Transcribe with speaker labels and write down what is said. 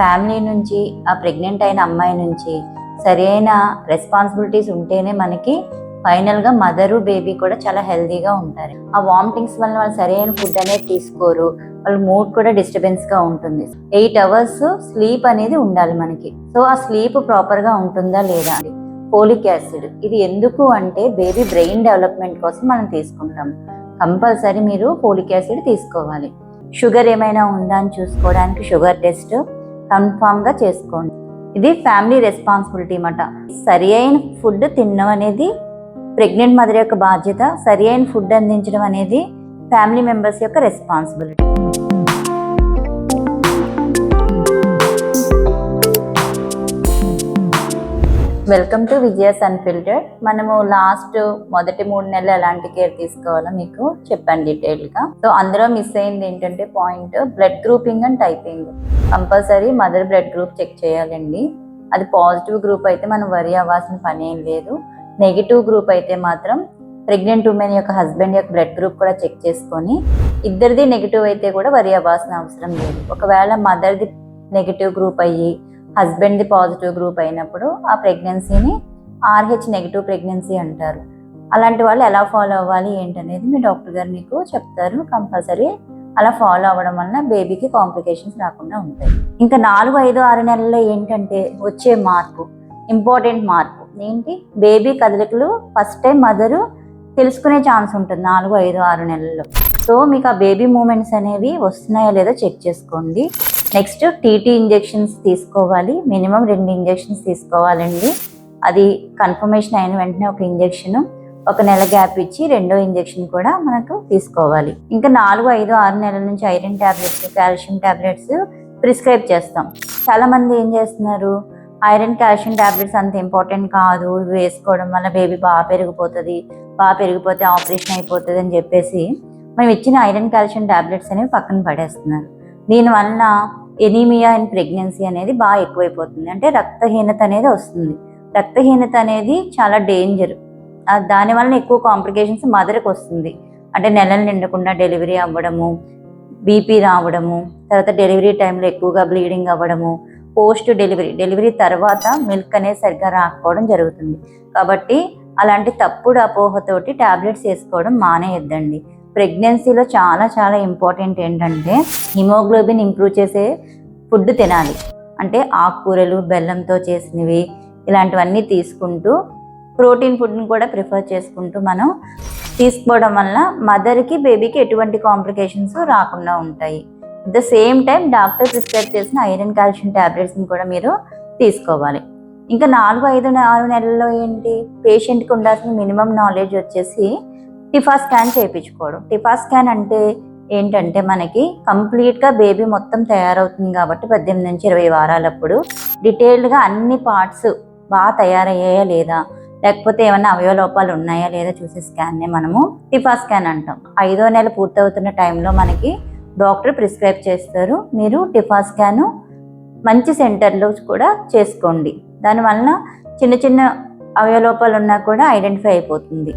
Speaker 1: Family నుంచి ఆ pregnant అయిన అమ్మాయి నుంచి సరైన రెస్పాన్సిబిలిటీస్ ఉంటేనే మనకి ఫైనల్గా మదరు బేబీ కూడా చాలా హెల్దీగా ఉంటారు. ఆ వామిటింగ్స్ వల్ల వాళ్ళు సరైన ఫుడ్ అనేది తీసుకోరు. వాళ్ళ మూడ్ కూడా డిస్టర్బెన్స్గా ఉంటుంది. ఎయిట్ అవర్స్ స్లీప్ అనేది ఉండాలి మనకి. సో ఆ స్లీప్ ప్రాపర్గా ఉంటుందా లేదా అని ఫోలిక్ యాసిడ్. ఇది ఎందుకు అంటే బేబీ బ్రెయిన్ డెవలప్మెంట్ కోసం మనం తీసుకుంటాం. కంపల్సరీ మీరు ఫోలిక్ యాసిడ్ తీసుకోవాలి. షుగర్ ఏమైనా ఉందా అని చూసుకోవడానికి షుగర్ టెస్ట్ కన్ఫామ్గా చేసుకోండి. ఇది ఫ్యామిలీ రెస్పాన్సిబిలిటీ అన్నమాట. సరి అయిన ఫుడ్ తినడం అనేది ప్రెగ్నెంట్ మదర్ యొక్క బాధ్యత సరి అయిన ఫుడ్ అందించడం అనేది ఫ్యామిలీ మెంబర్స్ యొక్క responsibility. Welcome to Vijaya's unfiltered మనము లాస్ట్ మొదటి మూడు నెలలు ఎలాంటి కేర్ తీసుకోవాలో మీకు చెప్పాను డీటెయిల్గా సో అందులో మిస్ అయింది ఏంటంటే point blood grouping and typing compulsory mother blood group check చేయాలండి. అది పాజిటివ్ గ్రూప్ అయితే మనం వరి అవ్వాల్సిన పని ఏం లేదు. నెగిటివ్ గ్రూప్ అయితే మాత్రం ప్రెగ్నెంట్ ఉమెన్ యొక్క హస్బెండ్ యొక్క బ్లడ్ గ్రూప్ కూడా చెక్ చేసుకొని ఇద్దరిది నెగిటివ్ అయితే కూడా వరి అవ్వాల్సిన అవసరం లేదు. ఒకవేళ మదర్ది నెగిటివ్ గ్రూప్ అయ్యి హస్బెండ్ది పాజిటివ్ గ్రూప్ అయినప్పుడు ఆ ప్రెగ్నెన్సీని ఆర్హెచ్ నెగిటివ్ ప్రెగ్నెన్సీ అంటారు. అలాంటి వాళ్ళు ఎలా ఫాలో అవ్వాలి ఏంటనేది మీ డాక్టర్ గారు మీకు చెప్తారు కంపల్సరీ. అలా ఫాలో అవ్వడం వలన బేబీకి కాంప్లికేషన్స్ రాకుండా ఉంటాయి. ఇంకా నాలుగు ఐదు ఆరు నెలల్లో ఏంటంటే వచ్చే మార్పు ఇంపార్టెంట్ మార్పు ఏంటి? బేబీ కదలికలు ఫస్ట్ టైం మదరు తెలుసుకునే ఛాన్స్ ఉంటుంది నాలుగు ఐదు ఆరు నెలల్లో. సో మీకు ఆ బేబీ మూమెంట్స్ అనేవి వస్తున్నాయో లేదో చెక్ చేసుకోండి. నెక్స్ట్ టీటీ ఇంజెక్షన్స్ తీసుకోవాలి. మినిమం రెండు ఇంజెక్షన్స్ తీసుకోవాలండి. అది కన్ఫర్మేషన్ అయిన వెంటనే ఒక ఇంజెక్షన్ ఒక నెల గ్యాప్ ఇచ్చి రెండో ఇంజెక్షన్ కూడా మనకు తీసుకోవాలి. ఇంకా నాలుగు ఐదు ఆరు నెలల నుంచి iron tablets calcium tablets prescribe చేస్తాం. చాలా మంది ఏం చేస్తున్నారు? ఐరన్ కాల్షియం ట్యాబ్లెట్స్ అంత ఇంపార్టెంట్ కాదు. ఇవి వేసుకోవడం వల్ల బేబీ బాగా పెరిగిపోతుంది బాగా పెరిగిపోతే ఆపరేషన్ అయిపోతుంది అని చెప్పేసి మనం ఇచ్చిన ఐరన్ కాల్షియం ట్యాబ్లెట్స్ అనేవి పక్కన పడేస్తున్నారు. దీనివల్ల ఎనీమియా అండ్ ప్రెగ్నెన్సీ అనేది బాగా ఎక్కువైపోతుంది. అంటే రక్తహీనత అనేది వస్తుంది. రక్తహీనత అనేది చాలా డేంజర్. దానివల్ల ఎక్కువ కాంప్లికేషన్స్ మదర్కి వస్తుంది. అంటే నెలలు నిండకుండా డెలివరీ అవ్వడము బీపీ రావడము తర్వాత డెలివరీ టైంలో ఎక్కువగా బ్లీడింగ్ అవ్వడము పోస్ట్ డెలివరీ డెలివరీ తర్వాత మిల్క్ అనేది సరిగ్గా రాకపోవడం జరుగుతుంది. కాబట్టి అలాంటి తప్పుడు అపోహతోటి టాబ్లెట్స్ వేసుకోవడం మానేయద్దండి. ప్రెగ్నెన్సీలో చాలా చాలా ఇంపార్టెంట్ ఏంటంటే హిమోగ్లోబిన్ ఇంప్రూవ్ చేసే ఫుడ్ తినాలి. అంటే ఆకుకూరలు బెల్లంతో చేసినవి ఇలాంటివన్నీ తీసుకుంటూ ప్రోటీన్ ఫుడ్ని కూడా ప్రిఫర్ చేసుకుంటూ మనం తీసుకోవడం వల్ల మదర్కి బేబీకి ఎటువంటి కాంప్లికేషన్స్ రాకుండా ఉంటాయి. The same time doctor prescribe చేసిన ఐరన్ కాల్షియం ట్యాబ్లెట్స్ని కూడా మీరు తీసుకోవాలి. ఇంకా నాలుగు ఐదు నాలుగు నెలల్లో ఏంటి? పేషెంట్కి ఉండాల్సిన మినిమం నాలెడ్జ్ వచ్చేసి టిఫా స్కాన్ చేయించుకోవడం. టిఫా స్కాన్ అంటే ఏంటంటే మనకి కంప్లీట్గా బేబీ మొత్తం తయారవుతుంది కాబట్టి పద్దెనిమిది నుంచి ఇరవై వారాలప్పుడు డీటెయిల్డ్గా అన్ని పార్ట్స్ బాగా తయారయ్యాయా లేదా? లేకపోతే ఏమైనా అవయవలోపాలు ఉన్నాయా లేదా చూసే స్కాన్నే మనము టిఫా స్కాన్ అంటాం. ఐదో నెల పూర్తవుతున్న టైంలో మనకి డాక్టర్ ప్రిస్క్రైబ్ చేస్తారు. మీరు టిఫా స్కాను మంచి సెంటర్లో కూడా చేసుకోండి. దానివల్ల చిన్న చిన్న అవయలోపాలు ఉన్నా కూడా ఐడెంటిఫై అయిపోతుంది.